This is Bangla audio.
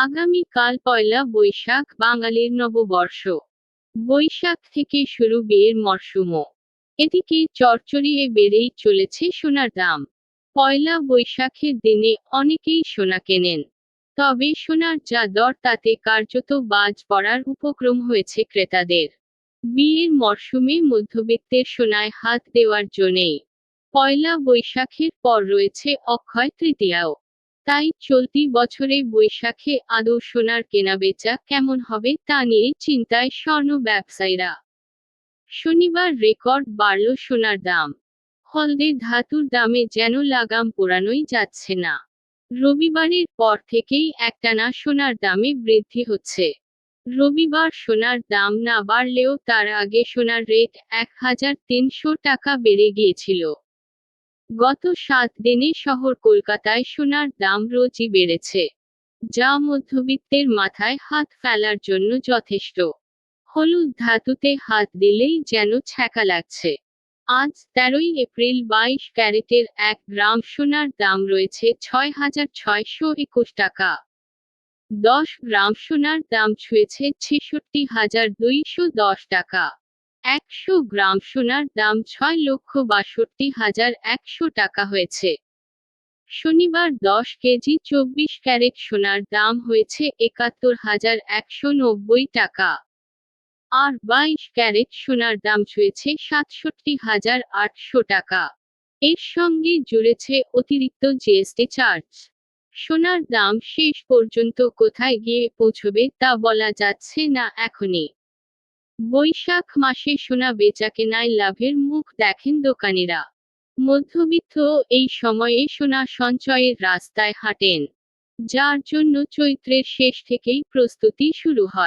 আগামীকাল পয়লা বৈশাখ, বাঙালির নববর্ষ। বৈশাখ থেকে শুরু বিয়ের মরশুমও এদিকে চরচরিয়ে বেড়েই চলেছে সোনার দাম। পয়লা বৈশাখের দিনে অনেকেই সোনা কেনেন। তবে সোনার যা দর, তাতে কার্যত বাজ পড়ার উপক্রম হয়েছে ক্রেতাদের। বিয়ের মরশুমে মধ্যবিত্তের সোনায় হাত দেওয়ার জন্যেই। পয়লা বৈশাখের পর রয়েছে অক্ষয় তৃতীয়াও। তাই চলতি বছরে বৈশাখে আদৌ সোনার কেনাবেচা কেমন হবে তা নিয়ে চিন্তায় স্বর্ণ ব্যবসায়ীরা। শনিবার রেকর্ড বাড়ল সোনার দাম। হলদে ধাতুর দামে যেন লাগাম পোড়ানোই যাচ্ছে না। রবিবারের পর থেকেই একটানা সোনার দামে বৃদ্ধি হচ্ছে। রবিবার সোনার দাম না বাড়লেও তার আগে সোনার রেট এক হাজার তিনশো টাকা বেড়ে গিয়েছিল। গত সাত দিনে শহর কলকাতায় সোনার দাম রোজই বেড়েছে, যা মধ্যবিত্তের মাথায় হাত ফেলার জন্য যথেষ্ট। হলুদ ধাতুতে হাত দিলেই যেন ছ্যাঁকা লাগছে। আজ তেরোই এপ্রিল বাইশ ক্যারেটের এক গ্রাম সোনার দাম রয়েছে ছয় হাজার ছয়শো একুশ টাকা। দশ গ্রাম সোনার দাম ছুঁয়েছে ছেষট্টি হাজার দুইশো দশ টাকা। একশো গ্রাম সোনার দাম ছয় লক্ষ বাষট্টি হাজার একশো টাকা হয়েছে। শনিবার দশ কেজি চব্বিশ ক্যারেট সোনার দাম হয়েছে একাত্তর হাজার একশো নব্বই টাকা। আর বাইশ ক্যারেট সোনার দাম ছুঁয়েছে সাতষট্টি হাজার আটশো টাকা। এর সঙ্গে জুড়েছে অতিরিক্ত জিএসটি চার্জ। সোনার দাম শেষ পর্যন্ত কোথায় গিয়ে পৌঁছবে তা বলা যাচ্ছে না এখনই। বৈশাখ মাসে সোনা বেচা কেনায় লাভের মুখ দেখেন দোকানিরা। মধ্যবিত্ত এই সময়ে সোনা সঞ্চয়ের রাস্তায় হাঁটেন, যার জন্য চৈত্রের শেষ থেকেই প্রস্তুতি শুরু হয়।